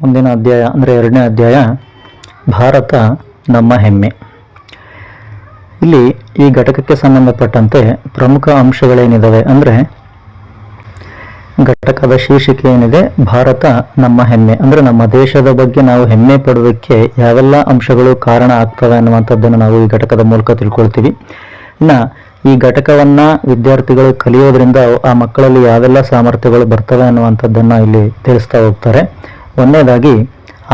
ಮುಂದಿನ ಅಧ್ಯಾಯ, ಅಂದರೆ ಎರಡನೇ ಅಧ್ಯಾಯ, ಭಾರತ ನಮ್ಮ ಹೆಮ್ಮೆ. ಇಲ್ಲಿ ಈ ಘಟಕಕ್ಕೆ ಸಂಬಂಧಪಟ್ಟಂತೆ ಪ್ರಮುಖ ಅಂಶಗಳೇನಿದ್ದಾವೆ ಅಂದರೆ, ಘಟಕದ ಶೀರ್ಷಿಕೆ ಏನಿದೆ? ಭಾರತ ನಮ್ಮ ಹೆಮ್ಮೆ. ಅಂದರೆ ನಮ್ಮ ದೇಶದ ಬಗ್ಗೆ ನಾವು ಹೆಮ್ಮೆ ಪಡೋದಕ್ಕೆ ಯಾವೆಲ್ಲ ಅಂಶಗಳು ಕಾರಣ ಆಗ್ತವೆ ಅನ್ನುವಂಥದ್ದನ್ನು ನಾವು ಈ ಘಟಕದ ಮೂಲಕ ತಿಳ್ಕೊಳ್ತೀವಿ. ಇನ್ನು ಈ ಘಟಕವನ್ನು ವಿದ್ಯಾರ್ಥಿಗಳು ಕಲಿಯೋದ್ರಿಂದ ಆ ಮಕ್ಕಳಲ್ಲಿ ಯಾವೆಲ್ಲ ಸಾಮರ್ಥ್ಯಗಳು ಬರ್ತವೆ ಅನ್ನುವಂಥದ್ದನ್ನು ಇಲ್ಲಿ ತಿಳಿಸ್ತಾ ಹೋಗ್ತಾರೆ. ಒಂದನೇದಾಗಿ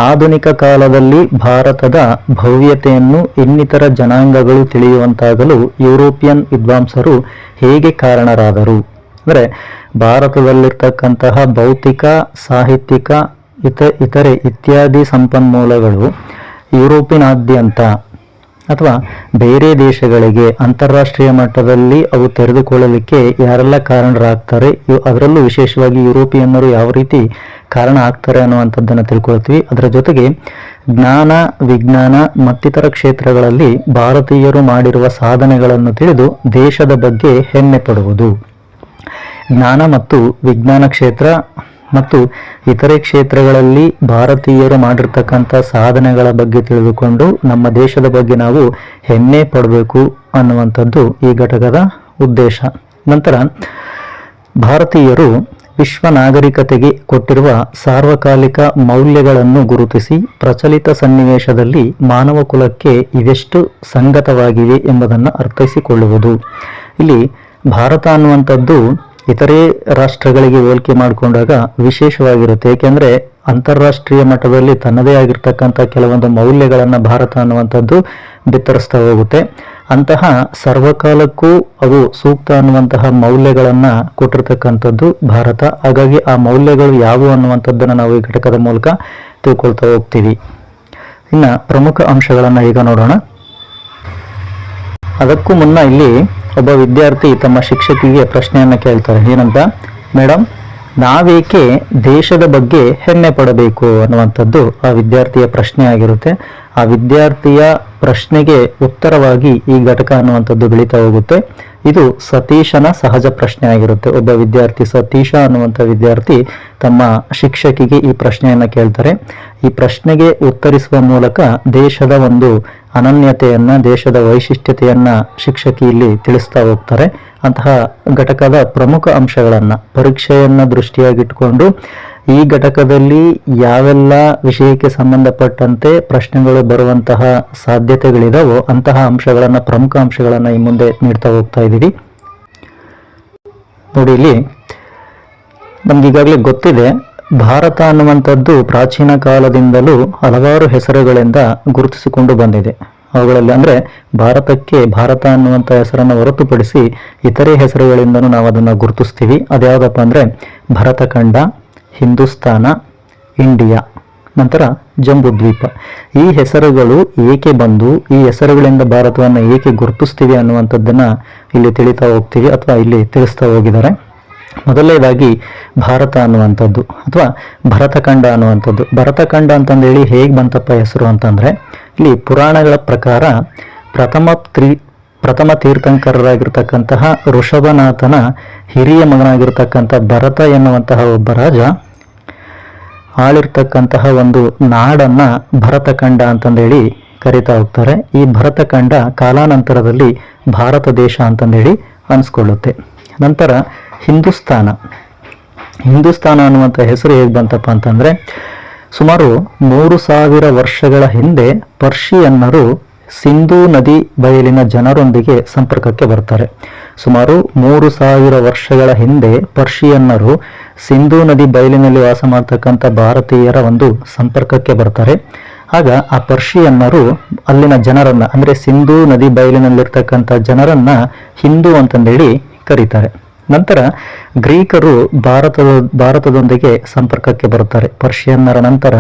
ಆಧುನಿಕ ಕಾಲದಲ್ಲಿ ಭಾರತದ ಭವ್ಯತೆಯನ್ನು ಇನ್ನಿತರ ಜನಾಂಗಗಳು ತಿಳಿಯುವಂತಾಗಲು ಯುರೋಪಿಯನ್ ವಿದ್ವಾಂಸರು ಹೇಗೆ ಕಾರಣರಾದರು? ಅಂದರೆ, ಭಾರತದಲ್ಲಿರ್ತಕ್ಕಂತಹ ಭೌತಿಕ, ಸಾಹಿತ್ಯಿಕ, ಇತ, ಇತರೆ ಇತ್ಯಾದಿ ಸಂಪನ್ಮೂಲಗಳು ಯುರೋಪಿನಾದ್ಯಂತ ಅಥವಾ ಬೇರೆ ದೇಶಗಳಿಗೆ ಅಂತಾರಾಷ್ಟ್ರೀಯ ಮಟ್ಟದಲ್ಲಿ ಅವು ತೆರೆದುಕೊಳ್ಳಲಿಕ್ಕೆ ಯಾರೆಲ್ಲ ಕಾರಣರಾಗ್ತಾರೆ ಅದರಲ್ಲೂ ವಿಶೇಷವಾಗಿ ಯುರೋಪಿಯನ್ನರು ಯಾವ ರೀತಿ ಕಾರಣ ಆಗ್ತಾರೆ ಅನ್ನುವಂಥದ್ದನ್ನು ತಿಳ್ಕೊಳ್ತೀವಿ. ಅದರ ಜೊತೆಗೆ ಜ್ಞಾನ, ವಿಜ್ಞಾನ ಮತ್ತಿತರ ಕ್ಷೇತ್ರಗಳಲ್ಲಿ ಭಾರತೀಯರು ಮಾಡಿರುವ ಸಾಧನೆಗಳನ್ನು ತಿಳಿದು ದೇಶದ ಬಗ್ಗೆ ಹೆಮ್ಮೆ ಪಡುವುದು. ಜ್ಞಾನ ಮತ್ತು ವಿಜ್ಞಾನ ಕ್ಷೇತ್ರ ಮತ್ತು ಇತರೆ ಕ್ಷೇತ್ರಗಳಲ್ಲಿ ಭಾರತೀಯರು ಮಾಡಿರ್ತಕ್ಕಂಥ ಸಾಧನೆಗಳ ಬಗ್ಗೆ ತಿಳಿದುಕೊಂಡು ನಮ್ಮ ದೇಶದ ಬಗ್ಗೆ ನಾವು ಹೆಮ್ಮೆ ಪಡಬೇಕು ಅನ್ನುವಂಥದ್ದು ಈ ಘಟಕದ ಉದ್ದೇಶ. ನಂತರ, ಭಾರತೀಯರು ವಿಶ್ವ ನಾಗರಿಕತೆಗೆ ಕೊಟ್ಟಿರುವ ಸಾರ್ವಕಾಲಿಕ ಮೌಲ್ಯಗಳನ್ನು ಗುರುತಿಸಿ ಪ್ರಚಲಿತ ಸನ್ನಿವೇಶದಲ್ಲಿ ಮಾನವ ಕುಲಕ್ಕೆ ಇವೆಷ್ಟು ಸಂಗತವಾಗಿವೆ ಎಂಬುದನ್ನು ಅರ್ಥೈಸಿಕೊಳ್ಳುವುದು. ಇಲ್ಲಿ ಭಾರತ ಅನ್ನುವಂಥದ್ದು ಇತರೆ ರಾಷ್ಟ್ರಗಳಿಗೆ ಹೋಲಿಕೆ ಮಾಡಿಕೊಂಡಾಗ ವಿಶೇಷವಾಗಿರುತ್ತೆ. ಏಕೆಂದರೆ ಅಂತಾರಾಷ್ಟ್ರೀಯ ಮಟ್ಟದಲ್ಲಿ ತನ್ನದೇ ಆಗಿರ್ತಕ್ಕಂಥ ಕೆಲವೊಂದು ಮೌಲ್ಯಗಳನ್ನು ಭಾರತ ಅನ್ನುವಂಥದ್ದು ಬಿತ್ತರಿಸ್ತಾ ಹೋಗುತ್ತೆ. ಅಂತಹ ಸರ್ವಕಾಲಕ್ಕೂ ಅದು ಸೂಕ್ತ ಅನ್ನುವಂತಹ ಮೌಲ್ಯಗಳನ್ನು ಕೊಟ್ಟಿರ್ತಕ್ಕಂಥದ್ದು ಭಾರತ. ಹಾಗಾಗಿ ಆ ಮೌಲ್ಯಗಳು ಯಾವುವು ಅನ್ನುವಂಥದ್ದನ್ನು ನಾವು ಈ ಘಟಕದ ಮೂಲಕ ತಿಳ್ಕೊಳ್ತಾ ಹೋಗ್ತೀವಿ. ಇನ್ನು ಪ್ರಮುಖ ಅಂಶಗಳನ್ನು ಈಗ ನೋಡೋಣ. ಅದಕ್ಕೂ ಮುನ್ನ ಇಲ್ಲಿ ಒಬ್ಬ ವಿದ್ಯಾರ್ಥಿ ತಮ್ಮ ಶಿಕ್ಷಕಿಗೆ ಪ್ರಶ್ನೆಯನ್ನು ಕೇಳ್ತಾರೆ. ಏನಂತ? ಮೇಡಮ್ ನಾವೇಕೆ ದೇಶದ ಬಗ್ಗೆ ಹೆಮ್ಮೆ ಪಡಬೇಕು? ಅನ್ನುವಂಥದ್ದು ಆ ವಿದ್ಯಾರ್ಥಿಯ ಪ್ರಶ್ನೆ ಆಗಿರುತ್ತೆ. ಆ ವಿದ್ಯಾರ್ಥಿಯ ಪ್ರಶ್ನೆಗೆ ಉತ್ತರವಾಗಿ ಈ ಘಟಕ ಅನ್ನುವಂಥದ್ದು ಬೆಳೀತಾ ಹೋಗುತ್ತೆ. ಇದು ಸತೀಶನ ಸಹಜ ಪ್ರಶ್ನೆ ಆಗಿರುತ್ತೆ. ಒಬ್ಬ ವಿದ್ಯಾರ್ಥಿ ಸತೀಶ ಅನ್ನುವಂಥ ವಿದ್ಯಾರ್ಥಿ ತಮ್ಮ ಶಿಕ್ಷಕಿಗೆ ಈ ಪ್ರಶ್ನೆಯನ್ನ ಕೇಳ್ತಾರೆ. ಈ ಪ್ರಶ್ನೆಗೆ ಉತ್ತರಿಸುವ ಮೂಲಕ ದೇಶದ ಒಂದು ಅನನ್ಯತೆಯನ್ನ, ದೇಶದ ವೈಶಿಷ್ಟ್ಯತೆಯನ್ನು ಶಿಕ್ಷಕಿ ಇಲ್ಲಿ ತಿಳಿಸ್ತಾ ಹೋಗ್ತಾರೆ. ಅಂತಹ ಘಟಕದ ಪ್ರಮುಖ ಅಂಶಗಳನ್ನು, ಪರೀಕ್ಷೆಯನ್ನ ದೃಷ್ಟಿಯಾಗಿಟ್ಟುಕೊಂಡು ಈ ಘಟಕದಲ್ಲಿ ಯಾವೆಲ್ಲ ವಿಷಯಕ್ಕೆ ಸಂಬಂಧಪಟ್ಟಂತೆ ಪ್ರಶ್ನೆಗಳು ಬರುವಂತಹ ಸಾಧ್ಯತೆಗಳಿದಾವೋ ಅಂತಹ ಅಂಶಗಳನ್ನು, ಪ್ರಮುಖ ಅಂಶಗಳನ್ನು ಈ ಮುಂದೆ ನೀಡ್ತಾ ಹೋಗ್ತಾ ಇದ್ದೀವಿ. ನೋಡಿ ಇಲ್ಲಿ ನಮ್ಗೆ ಈಗಾಗಲೇ ಗೊತ್ತಿದೆ ಭಾರತ ಅನ್ನುವಂಥದ್ದು ಪ್ರಾಚೀನ ಕಾಲದಿಂದಲೂ ಹಲವಾರು ಹೆಸರುಗಳಿಂದ ಗುರುತಿಸಿಕೊಂಡು ಬಂದಿದೆ. ಅವುಗಳಲ್ಲಿ ಅಂದರೆ ಭಾರತಕ್ಕೆ ಭಾರತ ಅನ್ನುವಂಥ ಹೆಸರನ್ನು ಹೊರತುಪಡಿಸಿ ಇತರೆ ಹೆಸರುಗಳಿಂದಲೂ ನಾವು ಅದನ್ನು ಗುರುತಿಸ್ತೀವಿ. ಅದ್ಯಾವುದಪ್ಪ ಅಂದರೆ ಭರತಖಂಡ, ಹಿಂದೂಸ್ತಾನ, ಇಂಡಿಯಾ, ನಂತರ ಜಂಬೂದ್ವೀಪ ಈ ಹೆಸರುಗಳು ಏಕೆ ಬಂದು, ಈ ಹೆಸರುಗಳಿಂದ ಭಾರತವನ್ನು ಏಕೆ ಗುರುತಿಸ್ತೀವಿ ಅನ್ನುವಂಥದ್ದನ್ನು ಇಲ್ಲಿ ತಿಳಿತಾ ಹೋಗ್ತೀವಿ ಅಥವಾ ಇಲ್ಲಿ ತಿಳಿಸ್ತಾ ಹೋಗಿದ್ದಾರೆ. ಮೊದಲನೇದಾಗಿ ಭಾರತ ಅನ್ನುವಂಥದ್ದು, ಅಥವಾ ಭರತಖಂಡ ಅನ್ನುವಂಥದ್ದು. ಭರತಖಂಡ ಅಂತಂದೇಳಿ ಹೇಗೆ ಬಂತಪ್ಪ ಹೆಸರು ಅಂತಂದರೆ, ಇಲ್ಲಿ ಪುರಾಣಗಳ ಪ್ರಕಾರ ಪ್ರಥಮ ತ್ರಿ, ಪ್ರಥಮ ತೀರ್ಥಂಕರರಾಗಿರ್ತಕ್ಕಂತಹ ಋಷಭನಾಥನ ಹಿರಿಯ ಮಗನಾಗಿರ್ತಕ್ಕಂಥ ಭರತ ಎನ್ನುವಂತಹ ಒಬ್ಬ ರಾಜ ಆಳಿರ್ತಕ್ಕಂತಹ ಒಂದು ನಾಡನ್ನ ಭರತಖಂಡ ಅಂತಂದೇಳಿ ಕರಿತಾ ಹೋಗ್ತಾರೆ. ಈ ಭರತಖಂಡ ಕಾಲಾನಂತರದಲ್ಲಿ ಭಾರತ ದೇಶ ಅಂತಂದೇಳಿ ಅನ್ಸ್ಕೊಳ್ಳುತ್ತೆ. ನಂತರ ಹಿಂದೂಸ್ತಾನ ಹಿಂದೂಸ್ತಾನ ಅನ್ನುವಂಥ ಹೆಸರು ಹೇಗೆ ಬಂತಪ್ಪ ಅಂತಂದರೆ, ಸುಮಾರು ಮೂರು ಸಾವಿರ ವರ್ಷಗಳ ಹಿಂದೆ ಪರ್ಷಿಯನ್ನರು ಸಿಂಧೂ ನದಿ ಬಯಲಿನ ಜನರೊಂದಿಗೆ ಸಂಪರ್ಕಕ್ಕೆ ಬರ್ತಾರೆ. ಸುಮಾರು ಮೂರು ಸಾವಿರ ವರ್ಷಗಳ ಹಿಂದೆ ಪರ್ಷಿಯನ್ನರು ಸಿಂಧೂ ನದಿ ಬಯಲಿನಲ್ಲಿ ವಾಸ ಮಾಡ್ತಕ್ಕಂಥ ಭಾರತೀಯರ ಒಂದು ಸಂಪರ್ಕಕ್ಕೆ ಬರ್ತಾರೆ. ಆಗ ಆ ಪರ್ಷಿಯನ್ನರು ಅಲ್ಲಿನ ಜನರನ್ನ, ಅಂದ್ರೆ ಸಿಂಧೂ ನದಿ ಬಯಲಿನಲ್ಲಿರ್ತಕ್ಕಂಥ ಜನರನ್ನ ಹಿಂದೂ ಅಂತಂದೇಳಿ ಕರೀತಾರೆ. ನಂತರ ಗ್ರೀಕರು ಭಾರತದ, ಭಾರತದೊಂದಿಗೆ ಸಂಪರ್ಕಕ್ಕೆ ಬರುತ್ತಾರೆ. ಪರ್ಷಿಯನ್ನರ ನಂತರ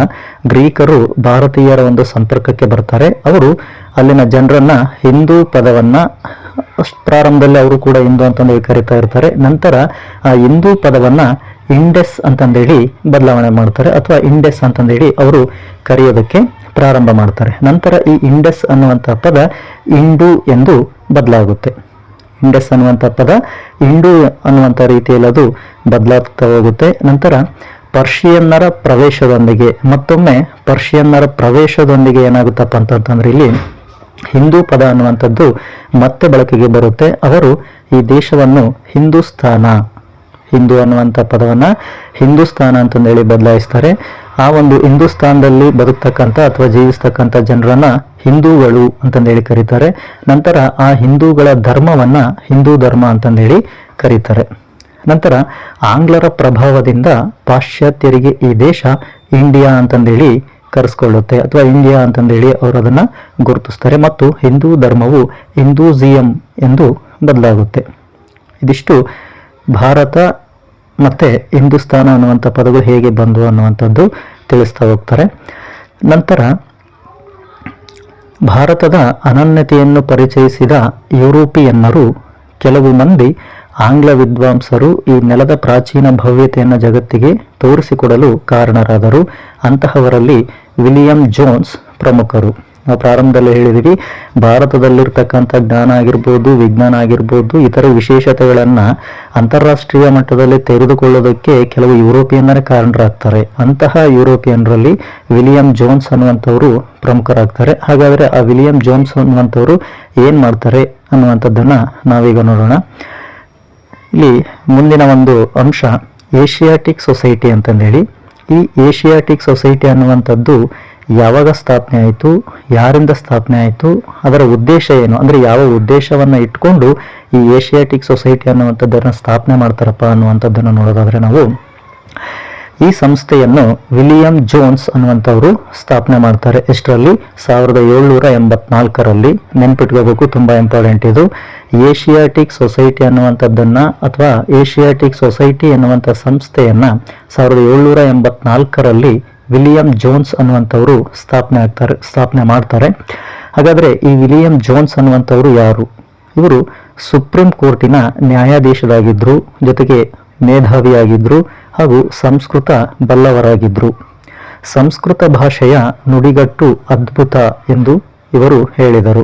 ಗ್ರೀಕರು ಭಾರತೀಯರ ಒಂದು ಸಂಪರ್ಕಕ್ಕೆ ಬರ್ತಾರೆ ಅವರು ಅಲ್ಲಿನ ಜನರನ್ನ ಹಿಂದೂ ಪದವನ್ನ, ಪ್ರಾರಂಭದಲ್ಲಿ ಅವರು ಕೂಡ ಹಿಂದೂ ಅಂತಂದೇಳಿ ಕರೀತಾ ಇರ್ತಾರೆ. ನಂತರ ಆ ಹಿಂದೂ ಪದವನ್ನ ಇಂಡೆಸ್ ಅಂತಂದೇಳಿ ಬದಲಾವಣೆ ಮಾಡ್ತಾರೆ. ಅಥವಾ ಇಂಡೆಸ್ ಅಂತಂದೇಳಿ ಅವರು ಕರೆಯೋದಕ್ಕೆ ಪ್ರಾರಂಭ ಮಾಡ್ತಾರೆ. ನಂತರ ಈ ಇಂಡೆಸ್ ಅನ್ನುವಂಥ ಪದ ಇಂಡು ಎಂದು ಬದಲಾಗುತ್ತೆ. ಇಂಡಸ್ ಅನ್ನುವಂಥ ಪದ ಇಂಡು ಅನ್ನುವಂಥ ರೀತಿಯಲ್ಲಿ ಅದು ಬದಲಾಗ್ತಾ ಹೋಗುತ್ತೆ. ನಂತರ ಪರ್ಷಿಯನ್ನರ ಪ್ರವೇಶದೊಂದಿಗೆ, ಮತ್ತೊಮ್ಮೆ ಪರ್ಷಿಯನ್ನರ ಪ್ರವೇಶದೊಂದಿಗೆ ಏನಾಗುತ್ತಪ್ಪ ಅಂತಂತಂದ್ರೆ ಇಲ್ಲಿ ಹಿಂದೂ ಪದ ಅನ್ನುವಂಥದ್ದು ಮತ್ತೆ ಬಳಕೆಗೆ ಬರುತ್ತೆ. ಅವರು ಈ ದೇಶವನ್ನು ಹಿಂದೂಸ್ತಾನ ಹಿಂದೂ ಅನ್ನುವಂಥ ಪದವನ್ನ ಹಿಂದೂಸ್ತಾನ ಅಂತಂದೇಳಿ ಬದಲಾಯಿಸ್ತಾರೆ. ಆ ಒಂದು ಹಿಂದೂಸ್ತಾನದಲ್ಲಿ ಬದುಕ್ತಕ್ಕಂಥ ಅಥವಾ ಜೀವಿಸ್ತಕ್ಕಂಥ ಜನರನ್ನ ಹಿಂದೂಗಳು ಅಂತಂದೇಳಿ ಕರೀತಾರೆ. ನಂತರ ಆ ಹಿಂದೂಗಳ ಧರ್ಮವನ್ನ ಹಿಂದೂ ಧರ್ಮ ಅಂತಂದೇಳಿ ಕರೀತಾರೆ. ನಂತರ ಆಂಗ್ಲರ ಪ್ರಭಾವದಿಂದ ಪಾಶ್ಚಾತ್ಯರಿಗೆ ಈ ದೇಶ ಇಂಡಿಯಾ ಅಂತಂದೇಳಿ ಕರೆಸ್ಕೊಳ್ಳುತ್ತೆ ಅಥವಾ ಇಂಡಿಯಾ ಅಂತಂದೇಳಿ ಅವರು ಅದನ್ನ ಗುರುತಿಸ್ತಾರೆ. ಮತ್ತು ಹಿಂದೂ ಧರ್ಮವು ಹಿಂದೂಜಿಯಂ ಎಂದು ಬದಲಾಗುತ್ತೆ. ಇದಿಷ್ಟು ಭಾರತ ಮತ್ತೆ ಹಿಂದೂಸ್ತಾನ ಅನ್ನುವಂಥ ಪದಗಳು ಹೇಗೆ ಬಂದು ಅನ್ನುವಂಥದ್ದು ತಿಳಿಸ್ತಾ ಹೋಗ್ತಾರೆ. ನಂತರ ಭಾರತದ ಅನನ್ಯತೆಯನ್ನು ಪರಿಚಯಿಸಿದ ಯುರೋಪಿಯನ್ನರು ಕೆಲವು ಮಂದಿ ಆಂಗ್ಲ ವಿದ್ವಾಂಸರು ಈ ನೆಲದ ಪ್ರಾಚೀನ ಭವ್ಯತೆಯನ್ನು ಜಗತ್ತಿಗೆ ತೋರಿಸಿಕೊಡಲು ಕಾರಣರಾದರು. ಅಂತಹವರಲ್ಲಿ ವಿಲಿಯಂ ಜೋನ್ಸ್ ಪ್ರಮುಖರು. ನಾವು ಪ್ರಾರಂಭದಲ್ಲಿ ಹೇಳಿದ್ವಿ, ಭಾರತದಲ್ಲಿರ್ತಕ್ಕಂಥ ಜ್ಞಾನ ಆಗಿರ್ಬೋದು, ವಿಜ್ಞಾನ ಆಗಿರ್ಬೋದು, ಇತರ ವಿಶೇಷತೆಗಳನ್ನು ಅಂತಾರಾಷ್ಟ್ರೀಯ ಮಟ್ಟದಲ್ಲಿ ತೆರೆದುಕೊಳ್ಳೋದಕ್ಕೆ ಕೆಲವು ಯುರೋಪಿಯನ್ನರೇ ಕಾರಣರಾಗ್ತಾರೆ. ಅಂತಹ ಯುರೋಪಿಯನ್ರಲ್ಲಿ ವಿಲಿಯಂ ಜೋನ್ಸ್ ಅನ್ನುವಂಥವರು ಪ್ರಮುಖರಾಗ್ತಾರೆ. ಹಾಗಾದ್ರೆ ಆ ವಿಲಿಯಂ ಜೋನ್ಸ್ ಅನ್ನುವಂಥವ್ರು ಏನು ಮಾಡ್ತಾರೆ ಅನ್ನುವಂಥದ್ದನ್ನ ನಾವೀಗ ನೋಡೋಣ. ಇಲ್ಲಿ ಮುಂದಿನ ಒಂದು ಅಂಶ, ಏಷಿಯಾಟಿಕ್ ಸೊಸೈಟಿ ಅಂತಂದೇಳಿ. ಈ ಏಷಿಯಾಟಿಕ್ ಸೊಸೈಟಿ ಅನ್ನುವಂಥದ್ದು ಯಾವಾಗ ಸ್ಥಾಪನೆ ಆಯಿತು, ಯಾರಿಂದ ಸ್ಥಾಪನೆ ಆಯಿತು, ಅದರ ಉದ್ದೇಶ ಏನು? ಅಂದರೆ ಯಾವ ಉದ್ದೇಶವನ್ನು ಇಟ್ಕೊಂಡು ಈ ಏಷಿಯಾಟಿಕ್ ಸೊಸೈಟಿ ಅನ್ನುವಂಥದ್ದನ್ನು ಸ್ಥಾಪನೆ ಮಾಡ್ತಾರಪ್ಪ ಅನ್ನುವಂಥದ್ದನ್ನು ನೋಡೋದಾದರೆ ನಾವು ಈ ಸಂಸ್ಥೆಯನ್ನು ವಿಲಿಯಂ ಜೋನ್ಸ್ ಅನ್ನುವಂಥವರು ಸ್ಥಾಪನೆ ಮಾಡ್ತಾರೆ. ಎಷ್ಟರಲ್ಲಿ? ಸಾವಿರದ ಏಳ್ನೂರ ಎಂಬತ್ನಾಲ್ಕರಲ್ಲಿ. ನೆನ್ಪಿಟ್ಕೋಬೇಕು, ತುಂಬ ಇಂಪಾರ್ಟೆಂಟ್ ಇದು. ಏಷಿಯಾಟಿಕ್ ಸೊಸೈಟಿ ಅನ್ನುವಂಥದ್ದನ್ನು ಅಥವಾ ಏಷಿಯಾಟಿಕ್ ಸೊಸೈಟಿ ಎನ್ನುವಂಥ ಸಂಸ್ಥೆಯನ್ನು ಸಾವಿರದ ಏಳ್ನೂರ ಎಂಬತ್ನಾಲ್ಕರಲ್ಲಿ ವಿಲಿಯಂ ಜೋನ್ಸ್ ಅನ್ನುವಂಥವರು ಸ್ಥಾಪನೆ ಆಗ್ತಾರೆ, ಸ್ಥಾಪನೆ ಮಾಡ್ತಾರೆ. ಹಾಗಾದರೆ ಈ ವಿಲಿಯಂ ಜೋನ್ಸ್ ಅನ್ನುವಂಥವರು ಯಾರು? ಇವರು ಸುಪ್ರೀಂ ಕೋರ್ಟಿನ ನ್ಯಾಯಾಧೀಶರಾಗಿದ್ದರು ಜೊತೆಗೆ ಮೇಧಾವಿಯಾಗಿದ್ದರು ಹಾಗೂ ಸಂಸ್ಕೃತ ಬಲ್ಲವರಾಗಿದ್ದರು ಸಂಸ್ಕೃತ ಭಾಷೆಯ ನುಡಿಗಟ್ಟು ಅದ್ಭುತ ಎಂದು ಇವರು ಹೇಳಿದರು.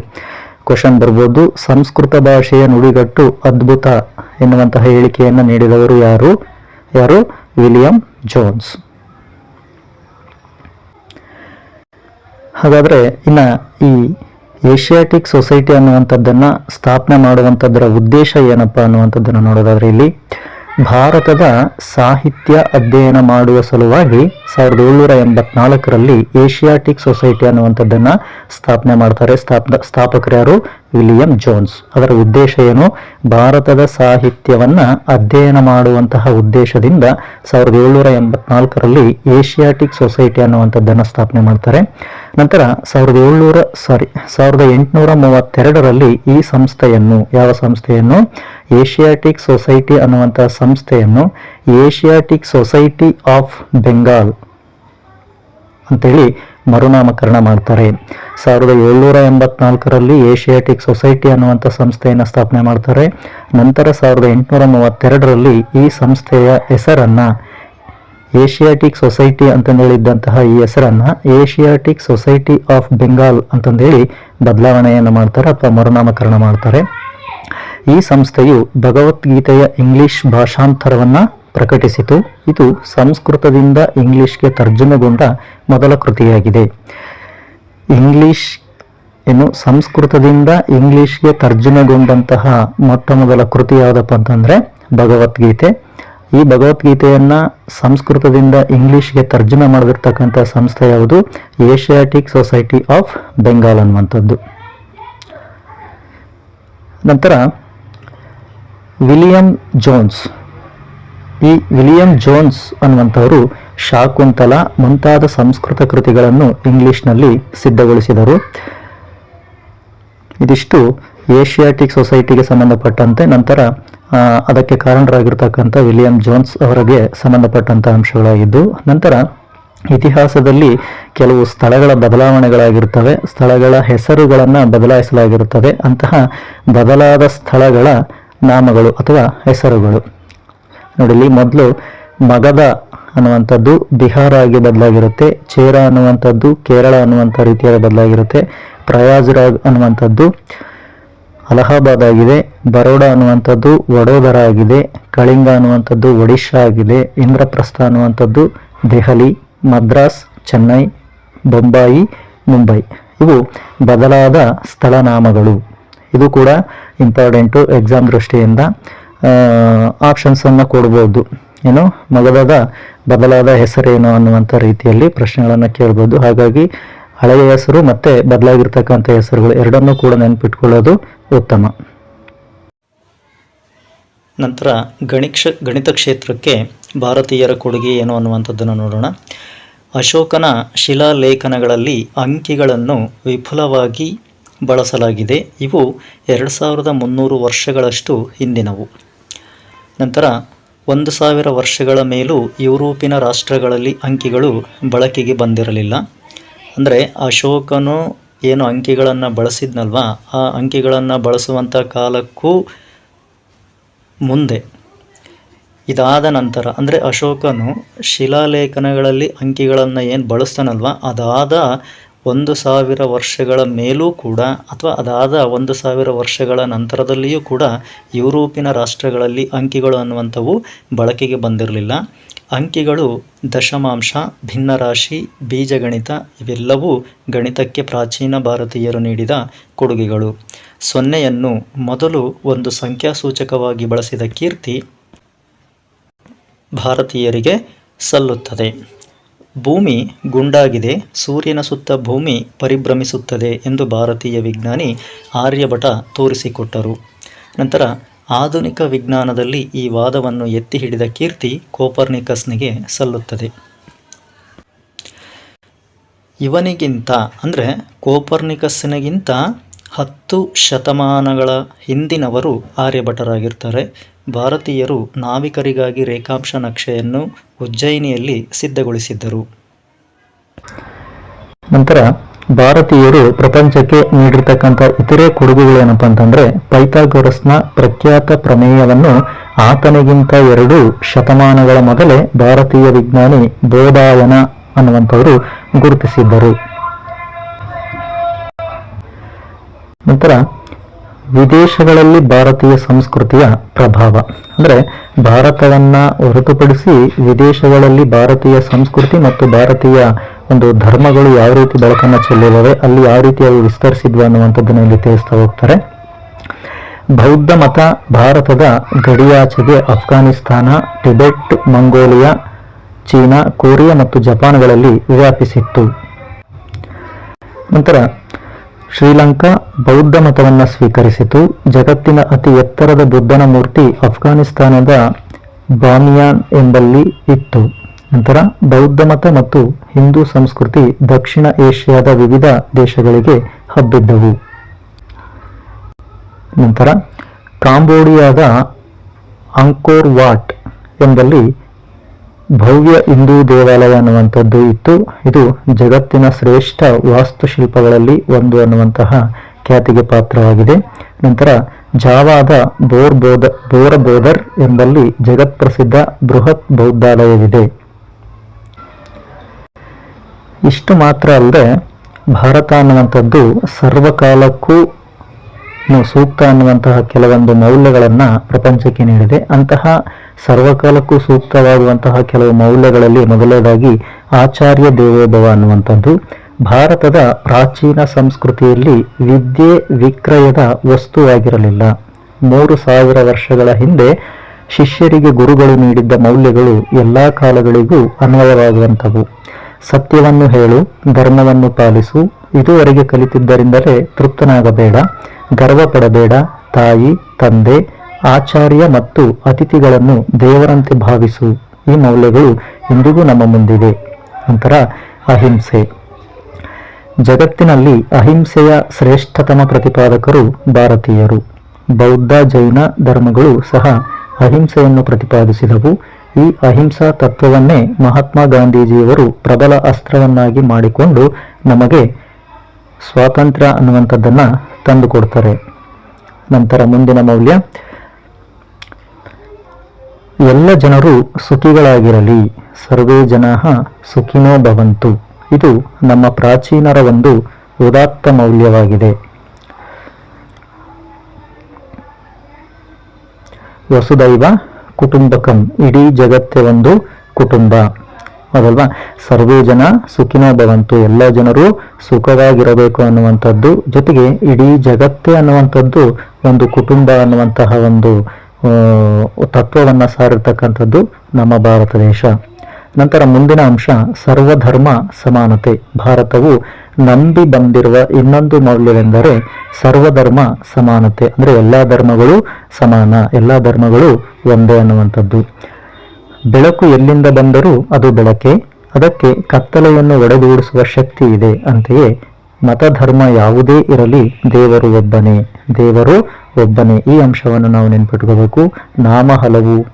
ಕ್ವಶನ್ ಬರ್ಬೋದು, ಸಂಸ್ಕೃತ ಭಾಷೆಯ ನುಡಿಗಟ್ಟು ಅದ್ಭುತ ಎನ್ನುವಂತಹ ಹೇಳಿಕೆಯನ್ನು ನೀಡಿದವರು ಯಾರು? ಯಾರು? William Jones. ಹಾಗಾದ್ರೆ ಇನ್ನು ಈ ಏಷಿಯಾಟಿಕ್ ಸೊಸೈಟಿ ಅನ್ನುವಂಥದ್ದನ್ನು ಸ್ಥಾಪನೆ ಮಾಡುವಂಥದ್ದರ ಉದ್ದೇಶ ಏನಪ್ಪ ಅನ್ನುವಂಥದ್ದನ್ನು ನೋಡೋದಾದ್ರೆ ಇಲ್ಲಿ ಭಾರತದ ಸಾಹಿತ್ಯ ಅಧ್ಯಯನ ಮಾಡುವ ಸಲುವಾಗಿ ಸಾವಿರದ ಏಳ್ನೂರ ಎಂಬತ್ನಾಲ್ಕರಲ್ಲಿ ಏಷಿಯಾಟಿಕ್ ಸೊಸೈಟಿ ಅನ್ನುವಂಥದ್ದನ್ನು ಸ್ಥಾಪನೆ ಮಾಡ್ತಾರೆ ಸ್ಥಾಪ ಸ್ಥಾಪಕರು ಯಾರು? William Jones. ಅದರ ಉದ್ದೇಶ ಏನು? ಭಾರತದ ಸಾಹಿತ್ಯವನ್ನ ಅಧ್ಯಯನ ಮಾಡುವಂತಹ ಉದ್ದೇಶದಿಂದ ಸಾವಿರದ ಏಳ್ನೂರ ಎಂಬತ್ನಾಲ್ಕರಲ್ಲಿ ಏಷಿಯಾಟಿಕ್ ಸೊಸೈಟಿ ಅನ್ನುವಂಥದ್ದನ್ನ ಸ್ಥಾಪನೆ ಮಾಡ್ತಾರೆ. ನಂತರ ಸಾವಿರದ ಏಳ್ನೂರ, ಸಾರಿ, ಸಾವಿರದ ಎಂಟುನೂರ ಮೂವತ್ತೆರಡರಲ್ಲಿ ಈ ಸಂಸ್ಥೆಯನ್ನು, ಯಾವ ಸಂಸ್ಥೆಯನ್ನು? ಏಷಿಯಾಟಿಕ್ ಸೊಸೈಟಿ ಅನ್ನುವಂತಹ ಸಂಸ್ಥೆಯನ್ನು ಏಷಿಯಾಟಿಕ್ ಸೊಸೈಟಿ ಆಫ್ ಬೆಂಗಾಲ್ ಅಂತೇಳಿ ಮರುನಾಮಕರಣ ಮಾಡ್ತಾರೆ. ಸಾವಿರದ ಏಳ್ನೂರ ಎಂಬತ್ನಾಲ್ಕರಲ್ಲಿ ಏಷಿಯಾಟಿಕ್ ಸೊಸೈಟಿ ಅನ್ನುವಂಥ ಸಂಸ್ಥೆಯನ್ನು ಸ್ಥಾಪನೆ ಮಾಡ್ತಾರೆ. ನಂತರ ಸಾವಿರದ ಎಂಟುನೂರ ಮೂವತ್ತೆರಡರಲ್ಲಿ ಈ ಸಂಸ್ಥೆಯ ಹೆಸರನ್ನು ಏಷಿಯಾಟಿಕ್ ಸೊಸೈಟಿ ಅಂತಂದೇಳಿದ್ದಂತಹ ಈ ಹೆಸರನ್ನು ಏಷಿಯಾಟಿಕ್ ಸೊಸೈಟಿ ಆಫ್ ಬೆಂಗಾಲ್ ಅಂತಂದೇಳಿ ಬದಲಾವಣೆಯನ್ನು ಮಾಡ್ತಾರೆ ಅಥವಾ ಮರುನಾಮಕರಣ ಮಾಡ್ತಾರೆ. ಈ ಸಂಸ್ಥೆಯು ಭಗವದ್ಗೀತೆಯ ಇಂಗ್ಲಿಷ್ ಭಾಷಾಂತರವನ್ನ ಪ್ರಕಟಿಸಿತು. ಇದು ಸಂಸ್ಕೃತದಿಂದ ಇಂಗ್ಲಿಷ್ಗೆ ತರ್ಜುಮೆಗೊಂಡ ಮೊದಲ ಕೃತಿಯಾಗಿದೆ. ಇಂಗ್ಲಿಷ್ ಏನು ಸಂಸ್ಕೃತದಿಂದ ಇಂಗ್ಲಿಷ್ಗೆ ತರ್ಜುಮೆಗೊಂಡಂತಹ ಮೊಟ್ಟ ಮೊದಲ ಕೃತಿ ಯಾವುದಪ್ಪ ಅಂತಂದರೆ ಭಗವದ್ಗೀತೆ. ಈ ಭಗವದ್ಗೀತೆಯನ್ನು ಸಂಸ್ಕೃತದಿಂದ ಇಂಗ್ಲಿಷ್ಗೆ ತರ್ಜುಮೆ ಮಾಡಿರ್ತಕ್ಕಂಥ ಸಂಸ್ಥೆ ಯಾವುದು? ಏಷಿಯಾಟಿಕ್ ಸೊಸೈಟಿ ಆಫ್ ಬೆಂಗಾಲ್ ಅನ್ನುವಂಥದ್ದು. ನಂತರ ವಿಲಿಯಂ ಜೋನ್ಸ್ ಈ ವಿಲಿಯಂ ಜೋನ್ಸ್ ಅನ್ನುವಂಥವರು ಶಾಕುಂತಲ ಮುಂತಾದ ಸಂಸ್ಕೃತ ಕೃತಿಗಳನ್ನು ಇಂಗ್ಲಿಷ್ನಲ್ಲಿ ಸಿದ್ಧಗೊಳಿಸಿದರು. ಇದಿಷ್ಟು ಏಷಿಯಾಟಿಕ್ ಸೊಸೈಟಿಗೆ ಸಂಬಂಧಪಟ್ಟಂತೆ, ನಂತರ ಅದಕ್ಕೆ ಕಾರಣರಾಗಿರ್ತಕ್ಕಂಥ ವಿಲಿಯಂ ಜೋನ್ಸ್ ಅವರಿಗೆ ಸಂಬಂಧಪಟ್ಟಂಥ ಅಂಶಗಳಾಗಿದ್ದು, ನಂತರ ಇತಿಹಾಸದಲ್ಲಿ ಕೆಲವು ಸ್ಥಳಗಳ ಬದಲಾವಣೆಗಳಾಗಿರ್ತವೆ. ಸ್ಥಳಗಳ ಹೆಸರುಗಳನ್ನು ಬದಲಾಯಿಸಲಾಗಿರುತ್ತದೆ ಅಂತಹ ಬದಲಾದ ಸ್ಥಳಗಳ ನಾಮಗಳು ಅಥವಾ ಹೆಸರುಗಳು. ನೋಡಿ ಮೊದಲು ಮಗಧ ಅನ್ನುವಂಥದ್ದು ಬಿಹಾರ ಆಗಿ ಬದಲಾಗಿರುತ್ತೆ, ಚೇರ ಅನ್ನುವಂಥದ್ದು ಕೇರಳ ಅನ್ನುವಂಥ ರೀತಿಯಾಗಿ ಬದಲಾಗಿರುತ್ತೆ ಪ್ರಯಾಜ್ರಾಗ್ ಅನ್ನುವಂಥದ್ದು ಅಲಹಾಬಾದ್ ಆಗಿದೆ, ಬರೋಡಾ ಅನ್ನುವಂಥದ್ದು ವಡೋದರ ಆಗಿದೆ, ಕಳಿಂಗ ಅನ್ನುವಂಥದ್ದು ಒಡಿಶಾ ಆಗಿದೆ, ಇಂದ್ರಪ್ರಸ್ಥ ಅನ್ನುವಂಥದ್ದು ದೆಹಲಿ, ಮದ್ರಾಸ್, ಚೆನ್ನೈ, ಬೊಂಬಾಯಿ, ಮುಂಬೈ. ಇವು ಬದಲಾದ ಸ್ಥಳನಾಮಗಳು. ಇದು ಕೂಡ ಇಂಪಾರ್ಟೆಂಟು ಎಕ್ಸಾಮ್ ದೃಷ್ಟಿಯಿಂದ ಆಪ್ಷನ್ಸನ್ನು ಕೊಡ್ಬೋದು. ಏನು, ಮಗದದ ಬದಲಾದ ಹೆಸರೇನು ಅನ್ನುವಂಥ ರೀತಿಯಲ್ಲಿ ಪ್ರಶ್ನೆಗಳನ್ನು ಕೇಳ್ಬೋದು. ಹಾಗಾಗಿ ಹಳೆಯ ಹೆಸರು ಮತ್ತು ಬದಲಾಗಿರ್ತಕ್ಕಂಥ ಹೆಸರುಗಳು ಎರಡನ್ನೂ ಕೂಡ ನೆನಪಿಟ್ಕೊಳ್ಳೋದು ಉತ್ತಮ. ನಂತರ ಗಣಿಕ್ಷ, ಗಣಿತ ಕ್ಷೇತ್ರಕ್ಕೆ ಭಾರತೀಯರ ಕೊಡುಗೆ ಏನು ಅನ್ನುವಂಥದ್ದನ್ನು ನೋಡೋಣ. ಅಶೋಕನ ಶಿಲಾಲೇಖನಗಳಲ್ಲಿ ಅಂಕಿಗಳನ್ನು ವಿಪುಲವಾಗಿ ಬಳಸಲಾಗಿದೆ. ಇವು ಎರಡು ಸಾವಿರದ ಮುನ್ನೂರು ವರ್ಷಗಳಷ್ಟು ಹಿಂದಿನವು. ನಂತರ ಒಂದು ಸಾವಿರ ವರ್ಷಗಳ ಮೇಲೂ ಯುರೋಪಿನ ರಾಷ್ಟ್ರಗಳಲ್ಲಿ ಅಂಕಿಗಳು ಬಳಕೆಗೆ ಬಂದಿರಲಿಲ್ಲ. ಅಂದರೆ ಅಶೋಕನು ಏನು ಅಂಕಿಗಳನ್ನು ಬಳಸಿದ್ನಲ್ವ? ಆ ಅಂಕಿಗಳನ್ನು ಬಳಸುವಂಥ ಕಾಲಕ್ಕೂ ಮುಂದೆ. ಇದಾದ ನಂತರ, ಅಂದರೆ ಅಶೋಕನು ಶಿಲಾಲೇಖನಗಳಲ್ಲಿ ಅಂಕಿಗಳನ್ನು ಏನು ಬಳಸ್ತಾನಲ್ವ? ಅದಾದ ಒಂದು ಸಾವಿರ ವರ್ಷಗಳ ಮೇಲೂ ಕೂಡ ಅಥವಾ ಅದಾದ ಒಂದು ಸಾವಿರ ವರ್ಷಗಳ ನಂತರದಲ್ಲಿಯೂ ಕೂಡ ಯುರೋಪಿನ ರಾಷ್ಟ್ರಗಳಲ್ಲಿ ಅಂಕಿಗಳು ಅನ್ನುವಂಥವು ಬಳಕೆಗೆ ಬಂದಿರಲಿಲ್ಲ. ಅಂಕಿಗಳು ದಶಮಾಂಶ, ಭಿನ್ನರಾಶಿ, ಬೀಜಗಣಿತ ಇವೆಲ್ಲವೂ ಗಣಿತಕ್ಕೆ ಪ್ರಾಚೀನ ಭಾರತೀಯರು ನೀಡಿದ ಕೊಡುಗೆಗಳು. ಸೊನ್ನೆಯನ್ನು ಮೊದಲು ಒಂದು ಸಂಖ್ಯಾಸೂಚಕವಾಗಿ ಬಳಸಿದ ಕೀರ್ತಿ ಭಾರತೀಯರಿಗೆ ಸಲ್ಲುತ್ತದೆ. ಭೂಮಿ ಗುಂಡಾಗಿದೆ. ಸೂರ್ಯನ ಸುತ್ತ ಭೂಮಿ ಪರಿಭ್ರಮಿಸುತ್ತದೆ ಎಂದು ಭಾರತೀಯ ವಿಜ್ಞಾನಿ ಆರ್ಯಭಟ ತೋರಿಸಿಕೊಟ್ಟರು. ನಂತರ ಆಧುನಿಕ ವಿಜ್ಞಾನದಲ್ಲಿ ಈ ವಾದವನ್ನು ಎತ್ತಿ ಹಿಡಿದ ಕೀರ್ತಿ ಕೋಪರ್ನಿಕಸ್ನಿಗೆ ಸಲ್ಲುತ್ತದೆ. ಇವನಿಗಿಂತ, ಅಂದರೆ ಕೋಪರ್ನಿಕಸ್ನಿಗಿಂತ ಹತ್ತು ಶತಮಾನಗಳ ಹಿಂದಿನವರು ಆರ್ಯಭಟರಾಗಿರ್ತಾರೆ. ಭಾರತೀಯರು ನಾವಿಕರಿಗಾಗಿ ರೇಖಾಂಶ ನಕ್ಷೆಯನ್ನು ಉಜ್ಜಯಿನಿಯಲ್ಲಿ ಸಿದ್ಧಗೊಳಿಸಿದ್ದರು. ನಂತರ ಭಾರತೀಯರು ಪ್ರಪಂಚಕ್ಕೆ ನೀಡಿರ್ತಕ್ಕಂಥ ಇತರೆ ಕೊಡುಗೆಗಳೇನಪ್ಪ ಅಂತಂದ್ರೆ ಪೈಥಾಗೊರಸ್ನ ಪ್ರಖ್ಯಾತ ಪ್ರಮೇಯವನ್ನು ಆತನಿಗಿಂತ ಎರಡು ಶತಮಾನಗಳ ಮೊದಲೇ ಭಾರತೀಯ ವಿಜ್ಞಾನಿ ಬೋಧಾಯನ ಅನ್ನುವಂಥವರು ಗುರುತಿಸಿದ್ದರು. ನಂತರ ವಿದೇಶಗಳಲ್ಲಿ ಭಾರತೀಯ ಸಂಸ್ಕೃತಿಯ ಪ್ರಭಾವ. ಅಂದರೆ ಭಾರತವನ್ನು ಹೊರತುಪಡಿಸಿ ವಿದೇಶಗಳಲ್ಲಿ ಭಾರತೀಯ ಸಂಸ್ಕೃತಿ ಮತ್ತು ಭಾರತೀಯ ಒಂದು ಧರ್ಮಗಳು ಯಾವ ರೀತಿ ಬೆಳಕನ್ನು ಚೆಲ್ಲಿದ್ದಾವೆ ಅಲ್ಲಿ ಯಾವ ರೀತಿ ಅವು ವಿಸ್ತರಿಸಿದ್ವು ಅನ್ನುವಂಥದ್ದನ್ನು ಇಲ್ಲಿ ತಿಳಿಸ್ತಾ ಹೋಗ್ತಾರೆ. ಬೌದ್ಧ ಮತ ಭಾರತದ ಗಡಿಯಾಚೆಗೆ Afghanistan, Tibet, Mongolia, China, Korea ಮತ್ತು ಜಪಾನ್ಗಳಲ್ಲಿ ವ್ಯಾಪಿಸಿತ್ತು. ನಂತರ ಶ್ರೀಲಂಕಾ ಬೌದ್ಧ ಮತವನ್ನು ಸ್ವೀಕರಿಸಿತು. ಜಗತ್ತಿನ ಅತಿ ಎತ್ತರದ ಬುದ್ಧನ ಮೂರ್ತಿ ಅಫ್ಘಾನಿಸ್ತಾನದ ಬಾಮಿಯಾನ್ ಎಂಬಲ್ಲಿ ಇತ್ತು. ನಂತರ ಬೌದ್ಧ ಮತ ಮತ್ತು ಹಿಂದೂ ಸಂಸ್ಕೃತಿ ದಕ್ಷಿಣ ಏಷ್ಯಾದ ವಿವಿಧ ದೇಶಗಳಿಗೆ ಹಬ್ಬಿದ್ದವು. ನಂತರ ಕಾಂಬೋಡಿಯಾದ ಅಂಕೋರ್ ವಾಟ್ ಎಂಬಲ್ಲಿ ಭವ್ಯ ಹಿಂದೂ ದೇವಾಲಯ ಅನ್ನುವಂಥದ್ದು ಇತ್ತು ಇದು ಜಗತ್ತಿನ ಶ್ರೇಷ್ಠ ವಾಸ್ತುಶಿಲ್ಪಗಳಲ್ಲಿ ಒಂದು ಅನ್ನುವಂತಹ ಖ್ಯಾತಿಗೆ ಪಾತ್ರವಾಗಿದೆ. ನಂತರ ಜಾವಾದ ಬೋರ್ ಬೋದ ಎಂಬಲ್ಲಿ ಜಗತ್ಪ್ರಸಿದ್ಧ ಬೃಹತ್ ಬೌದ್ಧಾಲಯವಿದೆ. ಇಷ್ಟು ಮಾತ್ರ ಅಲ್ಲದೆ, ಭಾರತ ಅನ್ನುವಂಥದ್ದು ಸರ್ವಕಾಲಕ್ಕೂ ಸೂಕ್ತ ಅನ್ನುವಂತಹ ಕೆಲವೊಂದು ಮೌಲ್ಯಗಳನ್ನು ಪ್ರಪಂಚಕ್ಕೆ ನೀಡಿದೆ. ಅಂತಹ ಸರ್ವಕಾಲಕ್ಕೂ ಸೂಕ್ತವಾಗುವಂತಹ ಕೆಲವು ಮೌಲ್ಯಗಳಲ್ಲಿ ಮೊದಲನೇದಾಗಿ ಆಚಾರ್ಯ ದೇವೋಭವ ಅನ್ನುವಂಥದ್ದು. ಭಾರತದ ಪ್ರಾಚೀನ ಸಂಸ್ಕೃತಿಯಲ್ಲಿ ವಿದ್ಯೆ ವಿಕ್ರಯದ ವಸ್ತುವಾಗಿರಲಿಲ್ಲ. ಮೂರು ಸಾವಿರ ವರ್ಷಗಳ ಹಿಂದೆ ಶಿಷ್ಯರಿಗೆ ಗುರುಗಳು ನೀಡಿದ್ದ ಮೌಲ್ಯಗಳು ಎಲ್ಲ ಕಾಲಗಳಿಗೂ ಅನ್ವಯವಾಗುವಂಥವು. ಸತ್ಯವನ್ನು ಹೇಳು, ಧರ್ಮವನ್ನು ಪಾಲಿಸು, ಇದುವರೆಗೆ ಕಲಿತಿದ್ದರಿಂದಲೇ ತೃಪ್ತನಾಗಬೇಡ, ಗರ್ವಪಡಬೇಡ, ತಾಯಿ, ತಂದೆ ಆಚಾರ್ಯ ಮತ್ತು ಅತಿಥಿಗಳನ್ನು ದೇವರಂತೆ ಭಾವಿಸು. ಈ ಮೌಲ್ಯಗಳು ಇಂದಿಗೂ ನಮ್ಮ ಮುಂದಿವೆ ನಂತರ ಅಹಿಂಸೆ. ಜಗತ್ತಿನಲ್ಲಿ ಅಹಿಂಸೆಯ ಶ್ರೇಷ್ಠತಮ ಪ್ರತಿಪಾದಕರು ಭಾರತೀಯರು. ಬೌದ್ಧ ಜೈನ ಧರ್ಮಗಳು ಸಹ ಅಹಿಂಸೆಯನ್ನು ಪ್ರತಿಪಾದಿಸಿದವು. ಈ ಅಹಿಂಸಾ ತತ್ವವನ್ನೇ ಮಹಾತ್ಮ ಗಾಂಧೀಜಿಯವರು ಪ್ರಬಲ ಅಸ್ತ್ರವನ್ನಾಗಿ ಮಾಡಿಕೊಂಡು ನಮಗೆ ಸ್ವಾತಂತ್ರ್ಯ ಅನ್ನುವಂಥದ್ದನ್ನು ತಂದುಕೊಡ್ತಾರೆ. ನಂತರ ಮುಂದಿನ ಮೌಲ್ಯ. ಎಲ್ಲ ಜನರು ಸುಖಿಗಳಾಗಿರಲಿ. ಸರ್ವೇ ಜನ ಸುಖಿನೋ ಭವಂತು. ಇದು ನಮ್ಮ ಪ್ರಾಚೀನರ ಒಂದು ಉದಾತ್ತ ಮೌಲ್ಯವಾಗಿದೆ. ವಸುದೈವ ಕುಟುಂಬಕಂ. ಇಡೀ ಜಗತ್ತೇ ಒಂದು ಕುಟುಂಬ. ಅದಲ್ವಾ? ಸರ್ವೇ ಜನ ಸುಖಿನೋ ಭವಂತು. ಎಲ್ಲ ಜನರು ಸುಖವಾಗಿರಬೇಕು ಅನ್ನುವಂಥದ್ದು. ಜೊತೆಗೆ ಇಡೀ ಜಗತ್ತೇ ಅನ್ನುವಂಥದ್ದು ಒಂದು ಕುಟುಂಬ ಅನ್ನುವಂತಹ ಒಂದು ತತ್ವವನ್ನ ಸಾರಿರ್ತಕ್ಕಂಥದ್ದು ನಮ್ಮ ಭಾರತ ದೇಶ. ನಂತರ ಮುಂದಿನ ಅಂಶ, ಸರ್ವಧರ್ಮ ಸಮಾನತೆ. ಭಾರತವು ನಂಬಿ ಬಂದಿರುವ ಇನ್ನೊಂದು ಮೌಲ್ಯವೆಂದರೆ ಸರ್ವಧರ್ಮ ಸಮಾನತೆ. ಅಂದರೆ ಎಲ್ಲ ಧರ್ಮಗಳು ಸಮಾನ, ಎಲ್ಲ ಧರ್ಮಗಳು ಒಂದೇ ಅನ್ನುವಂಥದ್ದು. ಬೆಳಕು ಎಲ್ಲಿಂದ ಬಂದರೂ ಅದು ಬೆಳಕೆ, ಅದಕ್ಕೆ ಕತ್ತಲೆಯನ್ನು ಒಡೆದೂಡಿಸುವ ಶಕ್ತಿ ಇದೆ ಅಂತೆಯೇ ಮತಧರ್ಮ ಯಾವುದೇ ಇರಲಿ ದೇವರು ಒಬ್ಬನೇ ದೇವರು ಒಬ್ಬನೇ. ಈ ಅಂಶವನ್ನು ನಾವು ನೆನ್ಪಿಟ್ಕೋಬೇಕು. ನಾಮ ಹಲವು.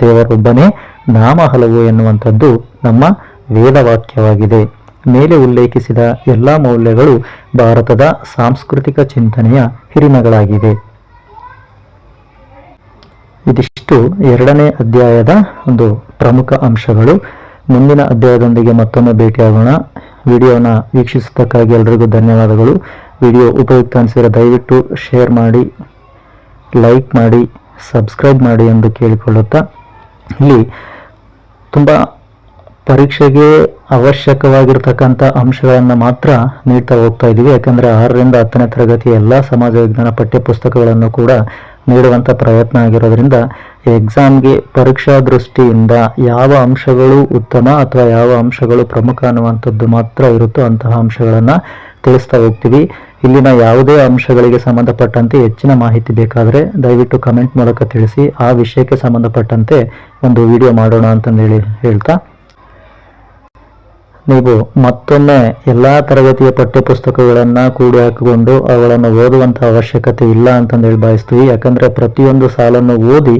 ದೇವರೊಬ್ಬನೇ ನಾಮ ಹಲವು ಎನ್ನುವಂಥದ್ದು ನಮ್ಮ ವೇದವಾಕ್ಯವಾಗಿದೆ. ಮೇಲೆ ಉಲ್ಲೇಖಿಸಿದ ಎಲ್ಲ ಮೌಲ್ಯಗಳು ಭಾರತದ ಸಾಂಸ್ಕೃತಿಕ ಚಿಂತನೆಯ ಹಿರಿಮೆಗಳಾಗಿದೆ ಇದಿಷ್ಟು ಎರಡನೇ ಅಧ್ಯಾಯದ ಒಂದು ಪ್ರಮುಖ ಅಂಶಗಳು. ಮುಂದಿನ ಅಧ್ಯಾಯದೊಂದಿಗೆ ಮತ್ತೊಮ್ಮೆ ಭೇಟಿಯಾಗೋಣ. ವಿಡಿಯೋನ ವೀಕ್ಷಿಸಿದ್ದಕ್ಕಾಗಿ ಎಲ್ರಿಗೂ ಧನ್ಯವಾದಗಳು. ವಿಡಿಯೋ ಉಪಯುಕ್ತ ಅನಿಸಿದರೆ ದಯವಿಟ್ಟು ಶೇರ್ ಮಾಡಿ, ಲೈಕ್ ಮಾಡಿ, ಸಬ್ಸ್ಕ್ರೈಬ್ ಮಾಡಿ ಎಂದು ಕೇಳಿಕೊಳ್ಳುತ್ತಾ. ಇಲ್ಲಿ ತುಂಬ ಪರೀಕ್ಷೆಗೆ ಅವಶ್ಯಕವಾಗಿರ್ತಕ್ಕಂಥ ಅಂಶಗಳನ್ನು ಮಾತ್ರ ನೀಡ್ತಾ ಹೋಗ್ತಾ ಇದ್ದೀವಿ. ಯಾಕಂದರೆ ಆರರಿಂದ ಹತ್ತನೇ ತರಗತಿಯ ಎಲ್ಲ ಸಮಾಜ ವಿಜ್ಞಾನ ಪಠ್ಯ ಪುಸ್ತಕಗಳನ್ನು ಕೂಡ ನೀಡುವಂಥ ಪ್ರಯತ್ನ ಆಗಿರೋದ್ರಿಂದ ಎಕ್ಸಾಮ್ಗೆ ಪರೀಕ್ಷಾ ದೃಷ್ಟಿಯಿಂದ ಯಾವ ಅಂಶಗಳು ಉತ್ತಮ ಅಥವಾ ಯಾವ ಅಂಶಗಳು ಪ್ರಮುಖ ಅನ್ನುವಂಥದ್ದು ಮಾತ್ರ ಇರುತ್ತೋ ಅಂತಹ ಅಂಶಗಳನ್ನು ತಿಳಿಸ್ತಾ ಹೋಗ್ತೀವಿ. ಇಲ್ಲಿನ ಯಾವುದೇ ಅಂಶಗಳಿಗೆ ಸಂಬಂಧಪಟ್ಟಂತೆ ಹೆಚ್ಚಿನ ಮಾಹಿತಿ ಬೇಕಾದರೆ ದಯವಿಟ್ಟು ಕಮೆಂಟ್ ಮೂಲಕ ತಿಳಿಸಿ, ಆ ವಿಷಯಕ್ಕೆ ಸಂಬಂಧಪಟ್ಟಂತೆ ಒಂದು ವಿಡಿಯೋ ಮಾಡೋಣ ಅಂತಂದೇಳಿ ಹೇಳ್ತಾ ನೀವು ಮತ್ತೊಮ್ಮೆ ಎಲ್ಲ ತರಗತಿಯ ಪಠ್ಯಪುಸ್ತಕಗಳನ್ನು ಕೂಡಿ ಹಾಕಿಕೊಂಡು ಅವುಗಳನ್ನು ಓದುವಂಥ ಅವಶ್ಯಕತೆ ಇಲ್ಲ ಅಂತಂದೇಳಿ ಭಾವಿಸ್ತೀವಿ. ಯಾಕಂದ್ರೆ ಪ್ರತಿಯೊಂದು ಸಾಲನ್ನು ಓದಿ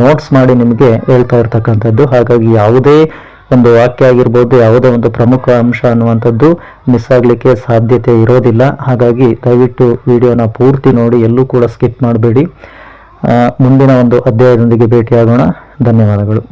ನೋಟ್ಸ್ ಮಾಡಿ ನಿಮಗೆ ಹೇಳ್ತಾ ಇರ್ತಕ್ಕಂಥದ್ದು. ಹಾಗಾಗಿ ಯಾವುದೇ ಒಂದು ವಾಕ್ಯ ಆಗಿರ್ಬೋದು, ಯಾವುದೇ ಒಂದು ಪ್ರಮುಖ ಅಂಶ ಅನ್ನುವಂಥದ್ದು ಮಿಸ್ ಆಗಲಿಕ್ಕೆ ಸಾಧ್ಯತೆ ಇರೋದಿಲ್ಲ. ಹಾಗಾಗಿ ದಯವಿಟ್ಟು ವಿಡಿಯೋನ ಪೂರ್ತಿ ನೋಡಿ, ಎಲ್ಲೂ ಕೂಡ ಸ್ಕಿಪ್ ಮಾಡಬೇಡಿ. ಮುಂದಿನ ಒಂದು ಅಧ್ಯಾಯದೊಂದಿಗೆ ಭೇಟಿಯಾಗೋಣ. ಧನ್ಯವಾದಗಳು.